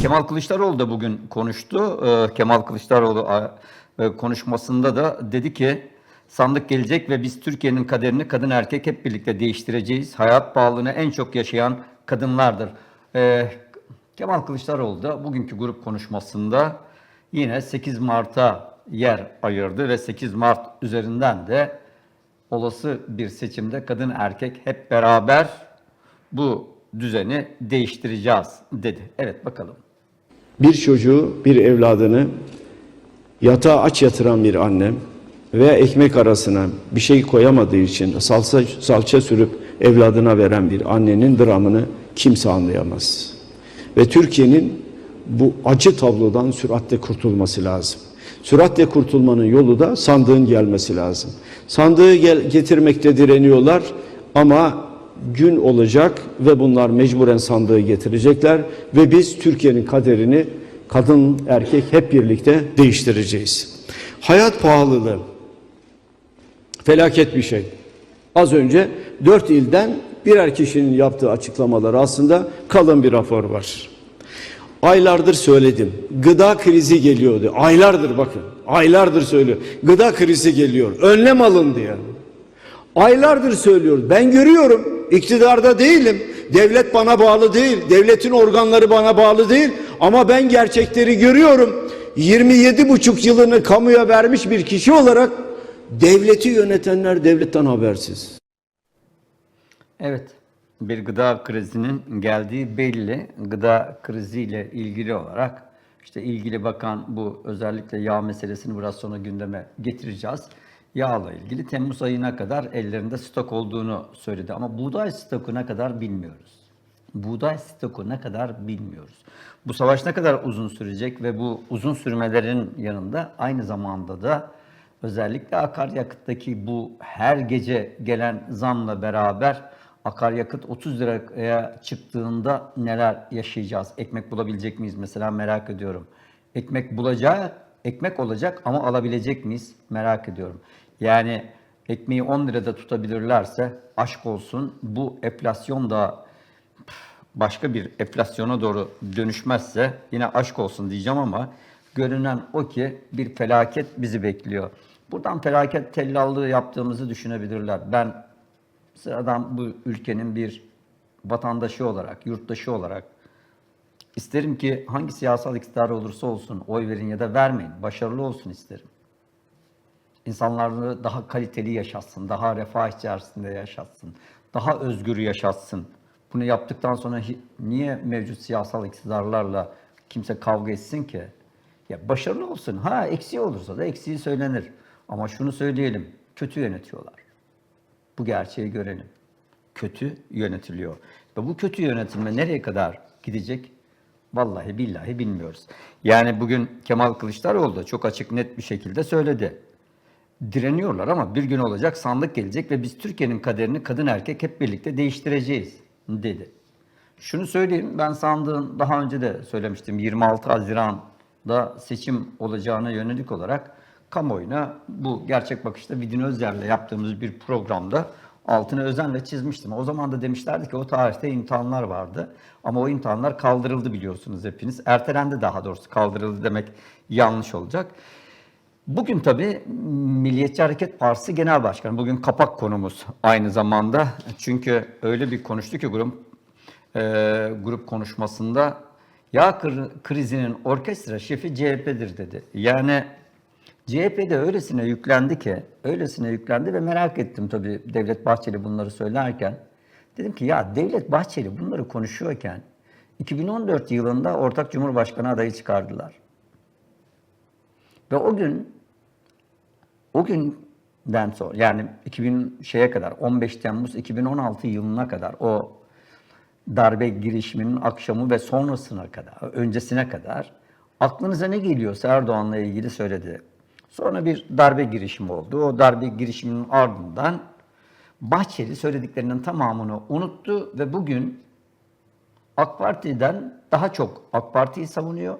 Kemal Kılıçdaroğlu da bugün konuştu. Ee, Kemal Kılıçdaroğlu e, konuşmasında da dedi ki sandık gelecek ve biz Türkiye'nin kaderini kadın erkek hep birlikte değiştireceğiz. Hayat pahalılığını en çok yaşayan kadınlardır. Ee, Kemal Kılıçdaroğlu da bugünkü grup konuşmasında yine 8 Mart'a yer ayırdı ve 8 Mart üzerinden de olası bir seçimde kadın erkek hep beraber bu düzeni değiştireceğiz dedi. Evet bakalım. Bir çocuğu, bir evladını yatağa aç yatıran bir annem veya ekmek arasına bir şey koyamadığı için salça, salça sürüp evladına veren bir annenin dramını kimse anlayamaz. Ve Türkiye'nin bu acı tablodan süratle kurtulması lazım. Süratle kurtulmanın yolu da sandığın gelmesi lazım. Sandığı gel, getirmekte direniyorlar ama gün olacak ve bunlar mecburen sandığı getirecekler ve biz Türkiye'nin kaderini kadın erkek hep birlikte değiştireceğiz. Hayat pahalılığı felaket bir şey. Az önce dört ilden birer kişinin yaptığı açıklamalar aslında kalın bir rapor var. Aylardır söyledim. Gıda krizi geliyordu. Aylardır bakın. Aylardır söylüyor. Gıda krizi geliyor. Önlem alın diye. Aylardır söylüyoruz. Ben görüyorum. İktidarda değilim. Devlet bana bağlı değil. Devletin organları bana bağlı değil. Ama ben gerçekleri görüyorum. 27 buçuk yılını kamuya vermiş bir kişi olarak devleti yönetenler devletten habersiz. Evet, bir gıda krizinin geldiği belli. Gıda kriziyle ilgili olarak işte ilgili bakan bu özellikle yağ meselesini biraz sonra gündeme getireceğiz. Yağla ilgili Temmuz ayına kadar ellerinde stok olduğunu söyledi ama buğday stoku ne kadar bilmiyoruz. Buğday stoku ne kadar bilmiyoruz. Bu savaş ne kadar uzun sürecek ve bu uzun sürmelerin yanında aynı zamanda da özellikle akaryakıttaki bu her gece gelen zamla beraber akaryakıt 30 liraya çıktığında neler yaşayacağız? Ekmek bulabilecek miyiz mesela merak ediyorum. Ekmek bulacak, ekmek olacak ama alabilecek miyiz merak ediyorum. Yani ekmeği 10 lirada tutabilirlerse aşk olsun bu enflasyon da başka bir enflasyona doğru dönüşmezse yine aşk olsun diyeceğim ama görünen o ki bir felaket bizi bekliyor. Buradan felaket tellallığı yaptığımızı düşünebilirler. Ben sıradan bu ülkenin bir vatandaşı olarak, yurttaşı olarak isterim ki hangi siyasal iktidar olursa olsun oy verin ya da vermeyin. Başarılı olsun isterim. İnsanlarını daha kaliteli yaşatsın, daha refah içerisinde yaşatsın, daha özgür yaşatsın. Bunu yaptıktan sonra niye mevcut siyasal iktidarlarla kimse kavga etsin ki? Ya başarılı olsun. Ha eksiği olursa da eksiği söylenir. Ama şunu söyleyelim. Kötü yönetiyorlar. Bu gerçeği görelim. Kötü yönetiliyor. Ve bu kötü yönetilme nereye kadar gidecek? Vallahi billahi bilmiyoruz. Yani bugün Kemal Kılıçdaroğlu da çok açık net bir şekilde söyledi. Direniyorlar ama bir gün olacak sandık gelecek ve biz Türkiye'nin kaderini kadın erkek hep birlikte değiştireceğiz dedi. Şunu söyleyeyim ben sandığın daha önce de söylemiştim 26 Haziran'da seçim olacağına yönelik olarak kamuoyuna bu gerçek bakışta Vidin Özer'le yaptığımız bir programda altını özenle çizmiştim. O zaman da demişlerdi ki o tarihte imtihanlar vardı. Ama o imtihanlar kaldırıldı biliyorsunuz hepiniz. Ertelendi daha doğrusu kaldırıldı demek yanlış olacak. Bugün tabii Milliyetçi Hareket Partisi Genel Başkanı, bugün kapak konumuz aynı zamanda. Çünkü öyle bir konuştu ki grup, e, grup konuşmasında yağ krizinin orkestra şefi CHP'dir dedi. Yani CHP'de öylesine yüklendi ki, öylesine yüklendi ve merak ettim tabii Devlet Bahçeli bunları söylerken. Dedim ki ya Devlet Bahçeli bunları konuşuyorken 2014 yılında ortak Cumhurbaşkanı adayı çıkardılar. Ve o gün o günden sonra yani 2000 şeye kadar 15 Temmuz 2016 yılına kadar o darbe girişiminin akşamı ve sonrasına kadar, öncesine kadar aklınıza ne geliyorsa Erdoğan'la ilgili söyledi. Sonra bir darbe girişimi oldu. O darbe girişiminin ardından Bahçeli söylediklerinin tamamını unuttu ve bugün AK Parti'den daha çok AK Parti'yi savunuyor.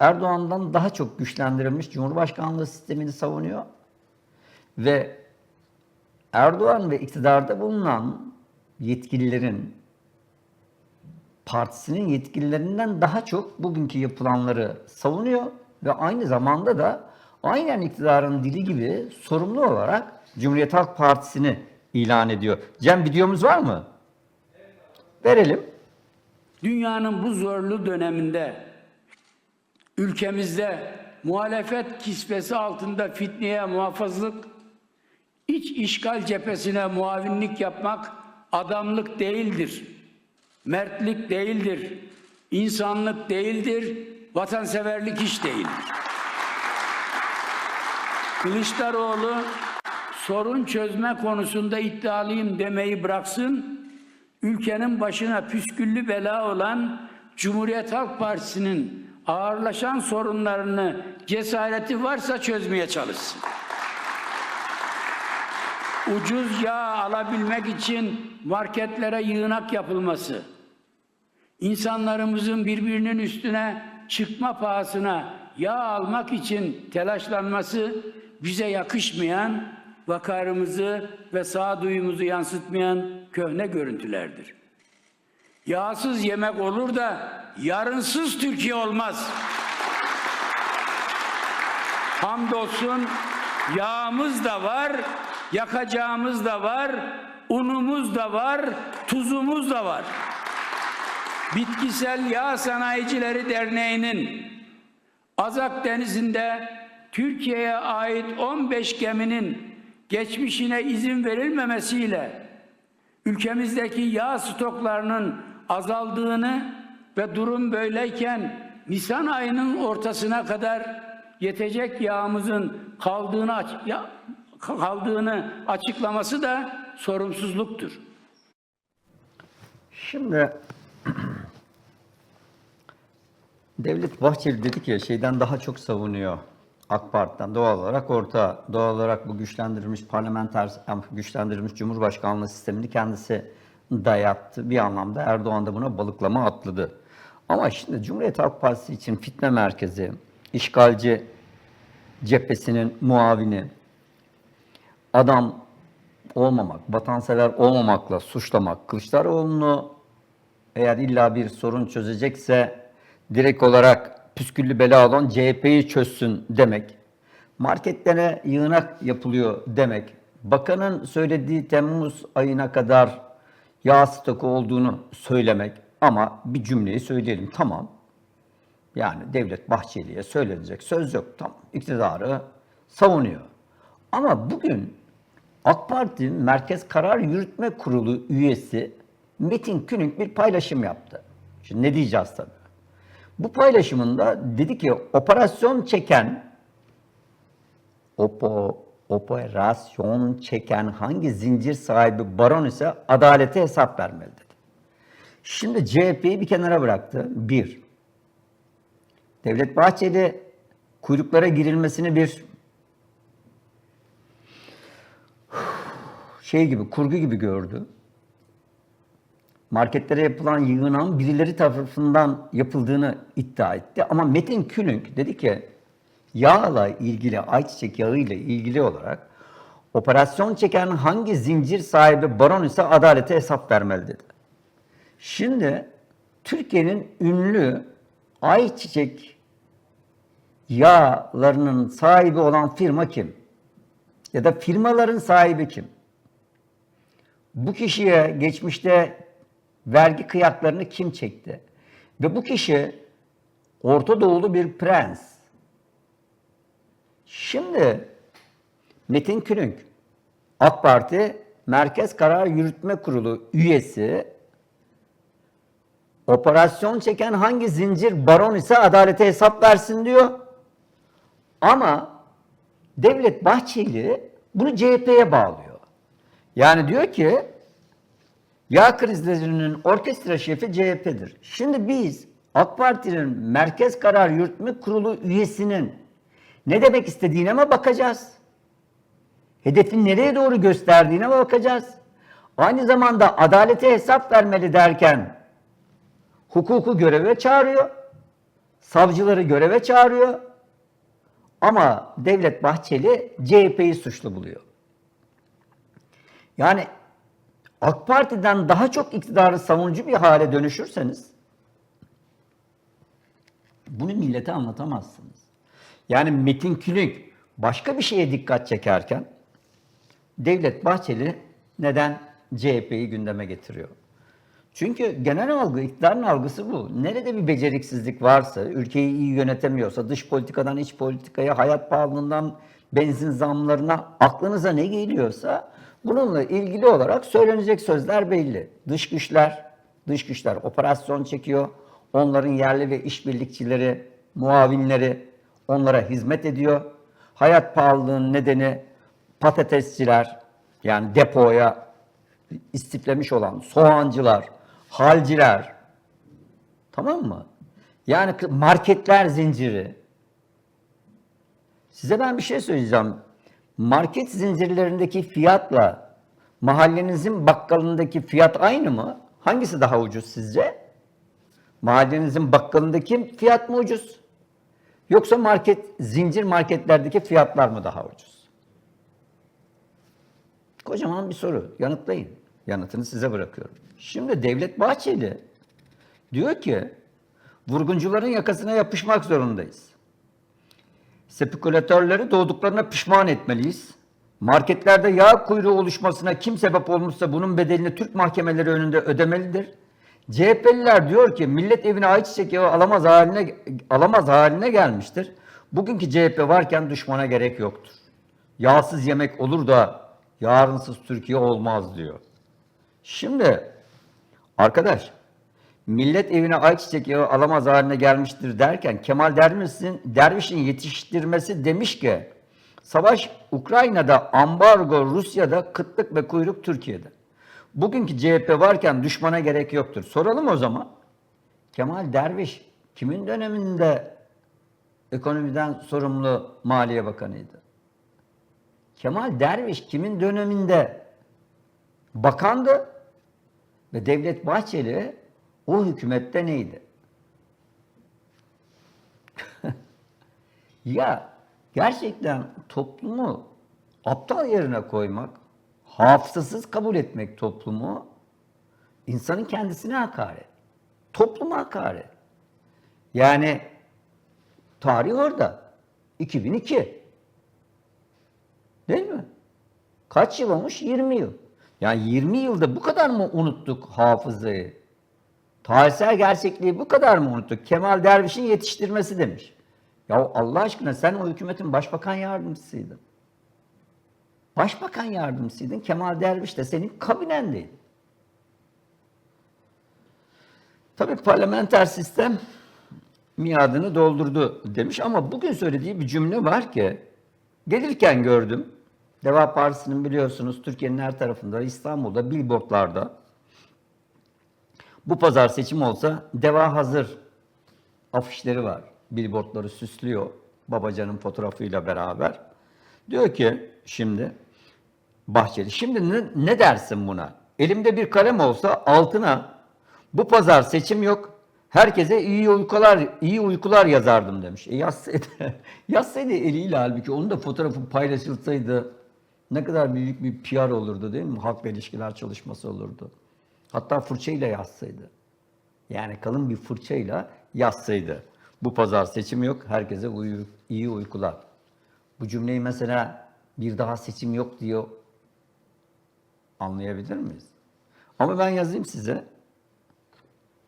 Erdoğan'dan daha çok güçlendirilmiş Cumhurbaşkanlığı sistemini savunuyor. Ve Erdoğan ve iktidarda bulunan yetkililerin Partisi'nin yetkililerinden daha çok bugünkü yapılanları savunuyor ve aynı zamanda da aynen iktidarın dili gibi sorumlu olarak Cumhuriyet Halk Partisi'ni ilan ediyor. Cem videomuz var mı? Verelim. Dünyanın bu zorlu döneminde ülkemizde muhalefet kisvesi altında fitneye muhafızlık, iç işgal cephesine muavinlik yapmak adamlık değildir. Mertlik değildir. insanlık değildir. Vatanseverlik hiç değildir. Kılıçdaroğlu sorun çözme konusunda iddialıyım demeyi bıraksın. Ülkenin başına püsküllü bela olan Cumhuriyet Halk Partisi'nin ağırlaşan sorunlarını cesareti varsa çözmeye çalışsın. Ucuz yağ alabilmek için marketlere yığınak yapılması, insanlarımızın birbirinin üstüne çıkma pahasına yağ almak için telaşlanması bize yakışmayan, vakarımızı ve sağduyumuzu yansıtmayan köhne görüntülerdir. Yağsız yemek olur da yarınsız Türkiye olmaz. Hamdolsun yağımız da var, yakacağımız da var, unumuz da var, tuzumuz da var. Bitkisel Yağ Sanayicileri Derneği'nin Azak Denizi'nde Türkiye'ye ait 15 geminin geçmişine izin verilmemesiyle ülkemizdeki yağ stoklarının azaldığını ve durum böyleyken Nisan ayının ortasına kadar yetecek yağımızın kaldığını kaldığını açıklaması da sorumsuzluktur. Şimdi Devlet Bahçeli dedi ki şeyden daha çok savunuyor AK Parti'den doğal olarak orta doğal olarak bu güçlendirilmiş parlamenter güçlendirilmiş Cumhurbaşkanlığı sistemini kendisi dayattı. Bir anlamda Erdoğan da buna balıklama atladı. Ama şimdi Cumhuriyet Halk Partisi için fitne merkezi, işgalci cephesinin muavini, adam olmamak, vatansever olmamakla suçlamak, Kılıçdaroğlu'nu eğer illa bir sorun çözecekse direkt olarak püsküllü bela olan CHP'yi çözsün demek, marketlere yığınak yapılıyor demek, bakanın söylediği Temmuz ayına kadar yağ stoku olduğunu söylemek ama bir cümleyi söyleyelim tamam. Yani Devlet Bahçeli'ye söylenecek söz yok. Tamam. İktidarı savunuyor. Ama bugün AK Parti Merkez Karar Yürütme Kurulu üyesi Metin Külünk bir paylaşım yaptı. Şimdi ne diyeceğiz tabii. Bu paylaşımında dedi ki operasyon çeken opo, operasyon çeken hangi zincir sahibi baron ise adalete hesap vermeli dedi. Şimdi CHP'yi bir kenara bıraktı. Bir, Devlet Bahçeli kuyruklara girilmesini bir şey gibi, kurgu gibi gördü. Marketlere yapılan yığınan birileri tarafından yapıldığını iddia etti. Ama Metin Külünk dedi ki yağla ilgili, ayçiçek yağı ile ilgili olarak operasyon çeken hangi zincir sahibi baron ise adalete hesap vermeli dedi. Şimdi Türkiye'nin ünlü ayçiçek yağlarının sahibi olan firma kim? Ya da firmaların sahibi kim? Bu kişiye geçmişte vergi kıyaklarını kim çekti? Ve bu kişi Orta Doğulu bir prens. Şimdi Metin Külünk, AK Parti Merkez Karar Yürütme Kurulu üyesi operasyon çeken hangi zincir baron ise adalete hesap versin diyor. Ama Devlet Bahçeli bunu CHP'ye bağlıyor. Yani diyor ki yağ krizlerinin orkestra şefi CHP'dir. Şimdi biz AK Parti'nin Merkez Karar Yürütme Kurulu üyesinin ne demek istediğine mi bakacağız? Hedefin nereye doğru gösterdiğine mi bakacağız? Aynı zamanda adalete hesap vermeli derken hukuku göreve çağırıyor. Savcıları göreve çağırıyor. Ama Devlet Bahçeli CHP'yi suçlu buluyor. Yani AK Parti'den daha çok iktidarı savunucu bir hale dönüşürseniz Bunu millete anlatamazsınız. Yani Metin Külünk başka bir şeye dikkat çekerken Devlet Bahçeli neden CHP'yi gündeme getiriyor? Çünkü genel algı, iktidarın algısı bu. Nerede bir beceriksizlik varsa, ülkeyi iyi yönetemiyorsa, dış politikadan iç politikaya, hayat pahalılığından benzin zamlarına aklınıza ne geliyorsa bununla ilgili olarak söylenecek sözler belli. Dış güçler, dış güçler operasyon çekiyor. Onların yerli ve işbirlikçileri, muavinleri onlara hizmet ediyor. Hayat pahalılığının nedeni patatesçiler yani depoya istiflemiş olan soğancılar, halciler tamam mı? Yani marketler zinciri. Size ben bir şey söyleyeceğim. Market zincirlerindeki fiyatla mahallenizin bakkalındaki fiyat aynı mı? Hangisi daha ucuz sizce? Mahallenizin bakkalındaki fiyat mı ucuz? Yoksa market zincir marketlerdeki fiyatlar mı daha ucuz? Kocaman bir soru. Yanıtlayın. Yanıtını size bırakıyorum. Şimdi Devlet Bahçeli diyor ki vurguncuların yakasına yapışmak zorundayız. Spekülatörleri doğduklarına pişman etmeliyiz. Marketlerde yağ kuyruğu oluşmasına kim sebep olmuşsa bunun bedelini Türk mahkemeleri önünde ödemelidir. CHP'liler diyor ki millet evine ayçiçek yağı alamaz haline alamaz haline gelmiştir. Bugünkü CHP varken düşmana gerek yoktur. Yağsız yemek olur da yarınsız Türkiye olmaz diyor. Şimdi arkadaş millet evine ayçiçek yağı alamaz haline gelmiştir derken Kemal Derviş'in, Derviş'in yetiştirmesi demiş ki savaş Ukrayna'da, ambargo Rusya'da, kıtlık ve kuyruk Türkiye'de. Bugünkü CHP varken düşmana gerek yoktur. Soralım o zaman. Kemal Derviş kimin döneminde ekonomiden sorumlu Maliye Bakanıydı? Kemal Derviş kimin döneminde bakandı ve Devlet Bahçeli o hükümette neydi? ya gerçekten toplumu aptal yerine koymak, hafızasız kabul etmek toplumu insanın kendisine hakaret. Topluma hakaret. Yani tarih orada. 2002. Değil mi? Kaç yıl olmuş? 20 yıl. Yani 20 yılda bu kadar mı unuttuk hafızayı? Tarihsel gerçekliği bu kadar mı unuttuk? Kemal Derviş'in yetiştirmesi demiş. Ya Allah aşkına sen o hükümetin başbakan yardımcısıydın. Başbakan yardımcısıydın. Kemal Derviş de senin kabinendeydi. Tabii parlamenter sistem miadını doldurdu demiş ama bugün söylediği bir cümle var ki gelirken gördüm. Deva Partisi'nin biliyorsunuz Türkiye'nin her tarafında İstanbul'da billboardlarda bu pazar seçim olsa deva hazır afişleri var. Billboardları süslüyor Babacan'ın fotoğrafıyla beraber. Diyor ki şimdi Bahçeli şimdi ne, ne dersin buna? Elimde bir kalem olsa altına bu pazar seçim yok. Herkese iyi uykular iyi uykular yazardım demiş. E yazsaydı, yazsaydı eliyle halbuki onun da fotoğrafı paylaşılsaydı ne kadar büyük bir PR olurdu değil mi? Halkla ilişkiler çalışması olurdu. Hatta fırçayla yazsaydı. Yani kalın bir fırçayla yazsaydı. Bu pazar seçim yok, herkese uyu, iyi uykular. Bu cümleyi mesela bir daha seçim yok diyor anlayabilir miyiz? Ama ben yazayım size.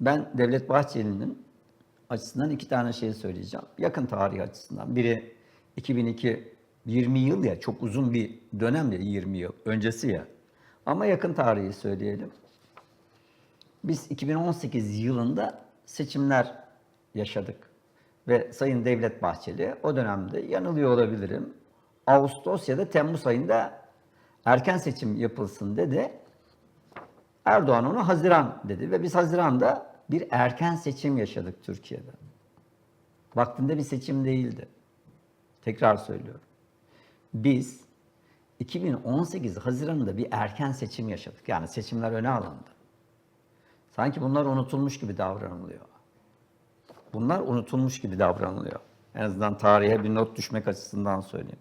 Ben Devlet Bahçeli'nin açısından iki tane şey söyleyeceğim. Yakın tarih açısından. Biri 2002, 20 yıl ya çok uzun bir dönem ya 20 yıl öncesi ya. Ama yakın tarihi söyleyelim. Biz 2018 yılında seçimler yaşadık. Ve Sayın Devlet Bahçeli o dönemde yanılıyor olabilirim. Ağustos ya da Temmuz ayında erken seçim yapılsın dedi. Erdoğan onu Haziran dedi ve biz Haziran'da bir erken seçim yaşadık Türkiye'de. Vaktinde bir seçim değildi. Tekrar söylüyorum. Biz 2018 Haziran'da bir erken seçim yaşadık. Yani seçimler öne alındı. Sanki bunlar unutulmuş gibi davranılıyor. Bunlar unutulmuş gibi davranılıyor. En azından tarihe bir not düşmek açısından söyleyeyim.